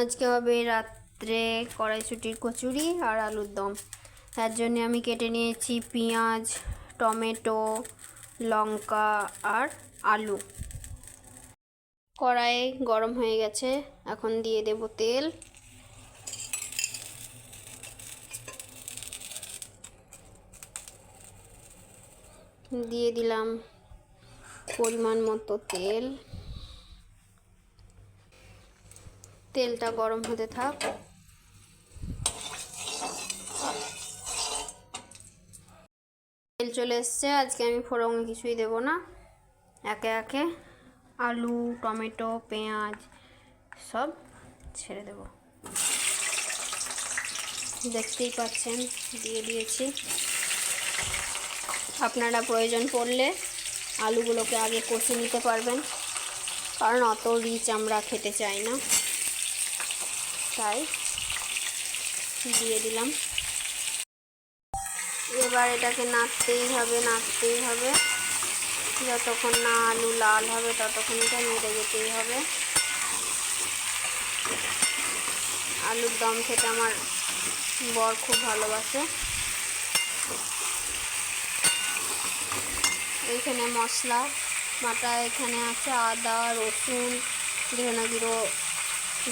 আজকে হবে রাত্রে কড়াইশুটির কচুরি আর আলুর দম। তার জন্য আমি কেটে নিয়েছি পেঁয়াজ, টমেটো, লঙ্কা আর আলু। কড়াই গরম হয়ে গেছে, এখন দিয়ে দেব তেল। দিয়ে দিলাম পরিমাণ মতো তেল। তেলটা গরম হতে থাক। তেল চলে এসছে, আজকে আমি ফোড়নে কিছুই দেব না। একে একে আলু, টমেটো, পেঁয়াজ সব ছেড়ে দেব। দেখতেই পাচ্ছেন, দিয়ে দিয়েছি। আপনারা প্রয়োজন পড়লে আলুগুলোকে আগে কষে নিতে পারবেন, কারণ অত রিচ আমরা খেতে চাই না। তাই দিয়ে দিলাম। এবার এটাকে নাড়তেই হবে নাড়তেই হবে। যতক্ষণ না আলু লাল হবে, ততক্ষণ এটা নেড়ে যেতেই হবে। আলুর দম খেতে আমার বর খুব ভালোবাসে। এইখানে মশলা বাটা এখানে আছে, আদা, রসুন ধনে গুঁড়ো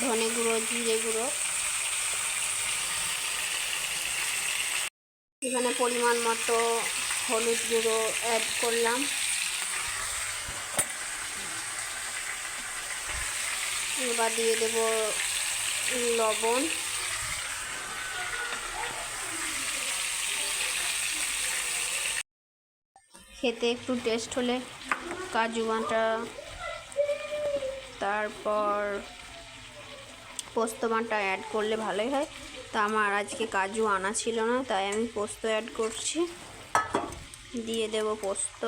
ধনে গুঁড়ো, জিরে গুঁড়ো। এখানে পরিমাণ মতো হলুদ গুঁড়ো অ্যাড করলাম। এবার দিয়ে দেব লবণ। খেতে একটু টেস্ট হলে কাজু বাটা, তারপর পোস্ত বাটা অ্যাড করলে ভালোই হয়। তা আমার আজকে কাজু আনা ছিল না, তাই আমি পোস্ত অ্যাড করছি। দিয়ে দেব পোস্ত।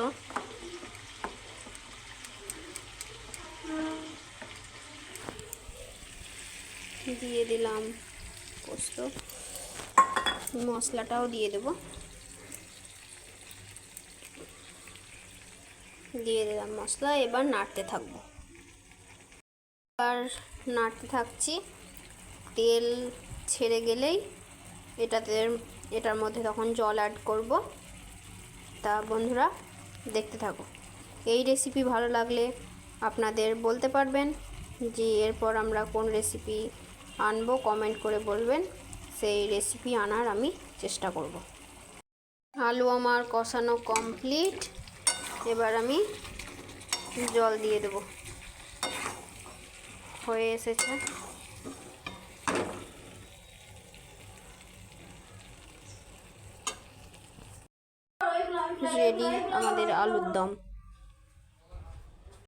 দিয়ে দিলাম পোস্ত। মশলাটাও দিয়ে দেব। দিয়ে দিলাম মশলা, এবার নাড়তে থাকব। এবার নাড়তে থাকছি। তেল ছেড়ে গেলেই এটাতে, এটার মধ্যে তখন জল অ্যাড করব। তা বন্ধুরা, দেখতে থাকো। এই রেসিপি ভালো লাগলে আপনাদের বলতে পারবেন যে এরপর আমরা কোন রেসিপি আনব। কমেন্ট করে বলবেন, সেই রেসিপি আনার আমি চেষ্টা করব। আলু আমার কষানো কমপ্লিট এবার আমি জল দিয়ে দেব। হয়ে এসেছে রেডি আমাদের আলুর দম